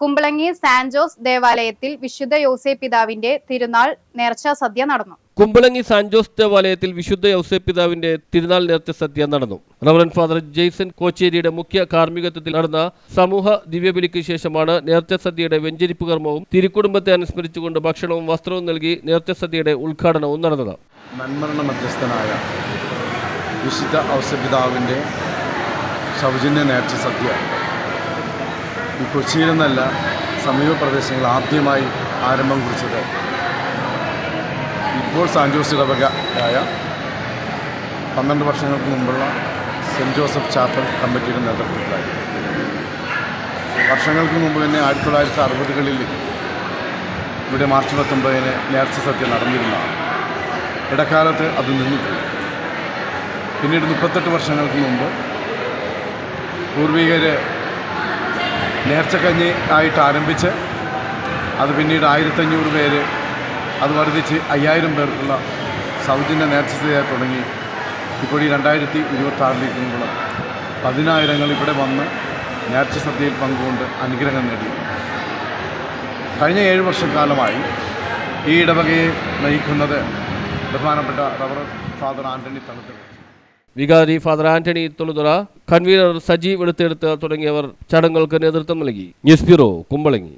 Kumbalangi San Jose ദേവാലയത്തിൽ വിശുദ്ധ യോസെ പിതാവിന്റെ തിരുനാൾ നേർച്ച സദ്യ നടന്നു. കുമ്പളങ്ങി സാൻ ജോസ് ദേവാലയത്തിൽ വിശുദ്ധ യോസെ പിതാവിന്റെ തിരുനാൾ നേർച്ച സദ്യ നടന്നു. റവറൻ ഫാദർ ജെയ്സൺ കോച്ചേരിയുടെ മുഖ്യ കാർമ്മികത്വത്തിൽ നടന്ന സമൂഹ ദിവ്യബലിക്ക് ശേഷമാണ് നേർച്ച സദ്യയുടെ വെഞ്ചരിപ്പ് കർമ്മവും തിരുക്കുടുംബത്തെ അനുസ്മരിച്ചുകൊണ്ട് ഭക്ഷണവും വസ്ത്രവും നൽകി നേർച്ച സദ്യയുടെ ഉദ്ഘാടനവും നടന്നത്. നന്മരണ മധ്യസ്ഥനായ വിശുദ്ധ ഔസപിതാവിന്റെ സൗജന്യ നേർച്ച സദ്യ. ഈ കൊച്ചിയിൽ നിന്നല്ല സമീപ പ്രദേശങ്ങൾ ആദ്യമായി ആരംഭം കുറിച്ചത്. ഇപ്പോൾ സാൻജോസ് ഇടവകയായ പന്ത്രണ്ട് വർഷങ്ങൾക്ക് മുമ്പുള്ള സെന്റ് ജോസഫ് ചാപ്പൽ കമ്മിറ്റിയുടെ നേതൃത്വത്തിലായി. വർഷങ്ങൾക്ക് മുമ്പ് തന്നെ ആയിരത്തി തൊള്ളായിരത്തി അറുപതുകളിൽ ഇവിടെ മാർച്ച് പത്തൊമ്പതിന് നേർച്ച സത്യം നടന്നിരുന്നതാണ് ഇടക്കാലത്ത് അത് നിന്നുപോയി. പിന്നീട് മുപ്പത്തെട്ട് വർഷങ്ങൾക്ക് മുമ്പ് പൂർവികർ നേർച്ചക്കഞ്ഞി ആയിട്ട് ആരംഭിച്ച് അത് പിന്നീട് ആയിരത്തഞ്ഞൂറ് പേര് അത് വർദ്ധിച്ച് അയ്യായിരം പേർക്കുള്ള സൗജന്യ നേർച്ചയായി തുടങ്ങി. ഇപ്പോൾ ഈ രണ്ടായിരത്തി ഇരുപത്തി ആറിലേക്കുള്ള പതിനായിരങ്ങൾ ഇവിടെ വന്ന് നേർച്ച സദ്യയിൽ പങ്കുകൊണ്ട് അനുഗ്രഹം നേടി. കഴിഞ്ഞ ഏഴ് വർഷക്കാലമായി ഈ ഇടവകയെ നയിക്കുന്നത് ബഹുമാനപ്പെട്ട റവർ ഫാദർ ആന്റണി തണുത്തൽ വികാരി ഫാദർ ആന്റണി തൊളുതുറ കൺവീനർ സജീവ് എടുത്തെടുത്ത് തുടങ്ങിയവർ ചടങ്ങുകൾക്ക് നേതൃത്വം നൽകി. News bureau Kumbalangi.